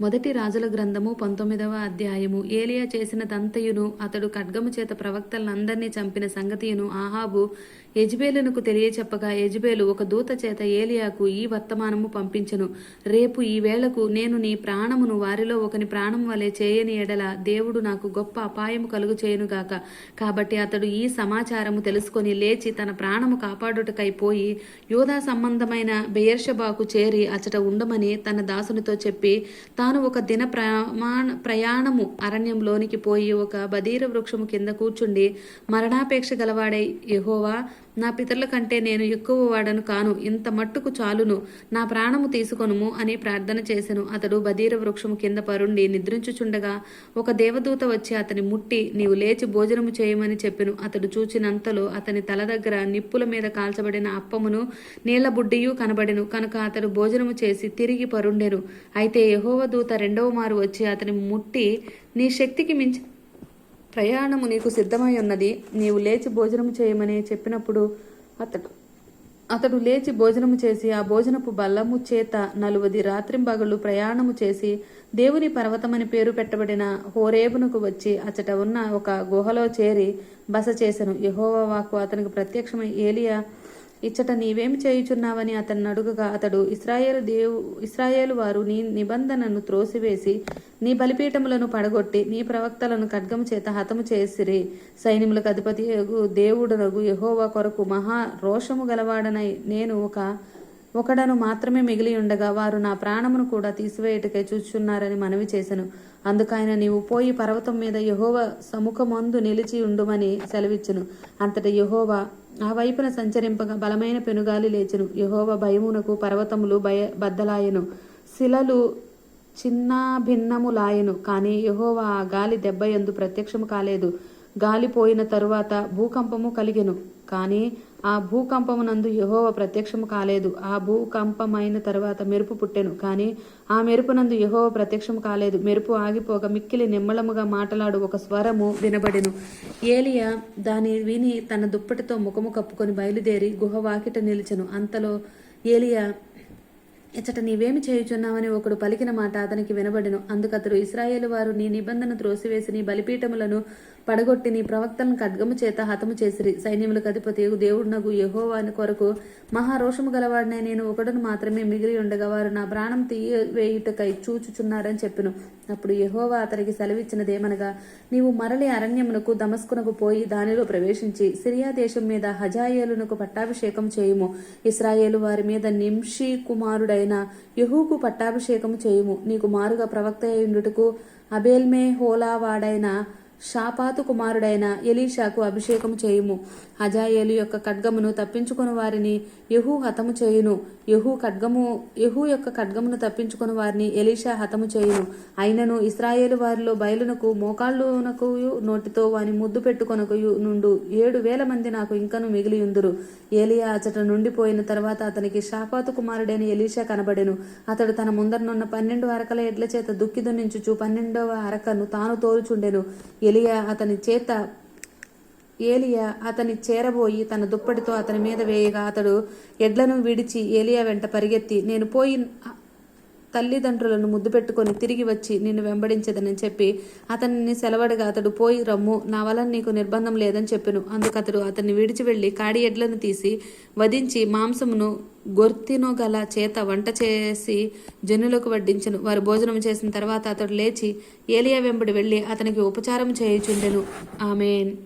మొదటి రాజుల గ్రంథము పంతొమ్మిదవ అధ్యాయము. ఏలియా చేసిన దంతయును అతడు ఖడ్గము చేత ప్రవక్తలందరినీ చంపిన సంగతియును ఆహాబు యజ్బేలునకు తెలియచెప్పగా యజ్బేలు ఒక దూత చేత ఏలియాకు ఈ వర్తమానము పంపించెను. రేపు ఈ వేళకు నేను నీ ప్రాణమును వారిలో ఒకని ప్రాణం వలె చేయని ఎడల దేవుడు నాకు గొప్ప అపాయము కలుగు చేయనుగాక కాబట్టి అతడు ఈ సమాచారము తెలుసుకొని లేచి తన ప్రాణము కాపాడుటకై పోయి యోధా సంబంధమైన బెయర్షబాకు చేరి అచట ఉండమని తన దాసునితో చెప్పి తాను ఒక దిన ప్రమాణ ప్రయాణము అరణ్యంలోనికి పోయి ఒక బదీర వృక్షము కింద కూర్చుండి మరణాపేక్ష గలవాడై యహోవా నా పితరుల కంటే నేను ఎక్కువ వాడను కాను ఇంత మట్టుకు చాలును నా ప్రాణము తీసుకొనుము అని ప్రార్థన చేసెను. అతడు బదీర వృక్షము కింద పరుండి నిద్రించుచుండగా ఒక దేవదూత వచ్చి అతని ముట్టి నీవు లేచి భోజనము చేయమని చెప్పెను. అతడు చూచినంతలో అతని తల దగ్గర నిప్పుల మీద కాల్చబడిన అప్పమును నీళ్ళ బుడ్డియు కనబడెను. కనుక అతడు భోజనము చేసి తిరిగి పరుండెను. అయితే యెహోవా దూత రెండవ మారు వచ్చి అతని ముట్టి నీ శక్తికి మించి ప్రయాణము నీకు సిద్ధమై ఉన్నది. నీవు లేచి భోజనము చేయమని చెప్పినప్పుడు అతడు అతడు లేచి భోజనము చేసి ఆ భోజనపు బల్లము చేత నలువది రాత్రింబగళ్ళు ప్రయాణము చేసి దేవుని పర్వతమని పేరు పెట్టబడిన హోరేబునకు వచ్చి అచట ఉన్న ఒక గుహలో చేరి బస చేసెను. యహోవా వాక్కు అతనికి ప్రత్యక్షమై ఏలియా ఇచ్చట నీవేమి చేయుచున్నావని అతన్ని అడుగగా అతడు ఇస్రాయేలు దేవు ఇస్రాయేలు వారు నీ నిబంధనను త్రోసివేసి నీ బలిపీఠములను పడగొట్టి నీ ప్రవక్తలను ఖడ్గము చేత హతము చేసిరి. సైన్యములకు అధిపతి దేవుడునగు యహోవా కొరకు మహా రోషము గలవాడనై నేను ఒక ఒకడను మాత్రమే మిగిలి ఉండగా వారు నా ప్రాణమును కూడా తీసివేయటకై చూచున్నారని మనవి చేశను అందుకైన నీవు పోయి పర్వతం మీద యహోవ సముఖమందు నిలిచి ఉండుమని సెలవిచ్చును. అంతట యహోవా ఆ వైపున సంచరింపగా బలమైన పెనుగాలి లేచెను. యహోవ భయమునకు పర్వతములు భయ బద్దలాయెను. శిలలు చిన్నాభిన్నములాయెను. కానీ యహోవా ఆ గాలి దెబ్బ ఎందు ప్రత్యక్షము కాలేదు. గాలి పోయిన తరువాత భూకంపము కలిగెను. కానీ ఆ భూకంపమునందు యహోవ ప్రత్యక్షము కాలేదు. ఆ భూకంపమైన తర్వాత మెరుపు పుట్టెను. కానీ ఆ మెరుపునందు యహోవ ప్రత్యక్షము కాలేదు. మెరుపు ఆగిపోగా మిక్కిలి నిమ్మళముగా మాటలాడు ఒక స్వరము వినబడెను. ఏలియా దాని విని తన దుప్పటితో ముఖము కప్పుకొని బయలుదేరి గుహ వాకిట నిలిచెను. అంతలో ఏలియా ఇచ్చట నీవేమి చేయుచున్నావని ఒకడు పలికిన మాట అతనికి వినబడెను. అందుకతడు ఇస్రాయేలు వారు నీ నిబంధన త్రోసివేసి నీ బలిపీఠములను పడగొట్టి నీ ప్రవక్తలను ఖడ్గము చేత హతము చేసిరి. సైన్యములకు అధిపతి దేవుడునగు అని కొరకు మహారోషము గలవాడినై నేను ఒకడును మాత్రమే మిగిలి ఉండగా వారు నా ప్రాణం తీయవేయుటకై చూచుచున్నారని చెప్పిను. అప్పుడు యహోవా అతనికి సెలవిచ్చినదేమనగా నీవు మరలి అరణ్యమునకు దమస్కునకు పోయి దానిలో ప్రవేశించి సిరియా దేశం మీద హజాయేలునకు పట్టాభిషేకం చేయుము. ఇస్రాయేలు వారి మీద నింషి కుమారుడైన యహూకు పట్టాభిషేకము చేయుము. నీకు మారుగా ప్రవక్త అయిండుటకు అబేల్మే హోలావాడైన షాపాతు కుమారుడైన ఎలీషాకు అభిషేకము చేయుము. హజాయేలు యొక్క ఖడ్గమును తప్పించుకుని వారిని యహూ హతము చేయును. యహూ ఖడ్గము యహూ యొక్క ఖడ్గమును తప్పించుకుని వారిని ఎలీషా హతము చేయును. అయినను ఇస్రాయేలు వారిలో బయలునకు మోకాళ్ళునకు నోటితో వాని ముద్దు పెట్టుకొనకు నుండు ఏడు వేల మంది నాకు ఇంకను మిగిలి ఉందురు ఏలియా అచట నుండిపోయిన తర్వాత అతనికి షాపాతు కుమారుడైన ఎలీషా కనబడెను. అతడు తన ముందరనున్న పన్నెండు అరకల ఎడ్ల చేత దుక్కి దున్నించుచు పన్నెండవ అరకను తాను తోలుచుండెను. ఎలియా అతని చేత ఏలియా అతని చేరబోయి తన దుప్పటితో అతని మీద వేయగా అతడు ఎడ్లను విడిచి ఏలియా వెంట పరిగెత్తి నేను పోయి తల్లిదండ్రులను ముద్దు పెట్టుకొని తిరిగి వచ్చి నిన్ను వెంబడించదని చెప్పి అతనిని సెలవడగా అతడు పోయి రమ్ము నా వలన నీకు నిర్బంధం లేదని చెప్పెను. అందుకు అతడు అతన్ని విడిచి వెళ్ళి కాడి ఎడ్లను తీసి వధించి మాంసమును గొర్తినో గల చేత వంట చేసి జనులకు వడ్డించను. వారు భోజనం చేసిన తర్వాత అతడు లేచి ఏలియా వెంబడి వెళ్ళి అతనికి ఉపచారం చేయుచుండెను. ఆమెన్.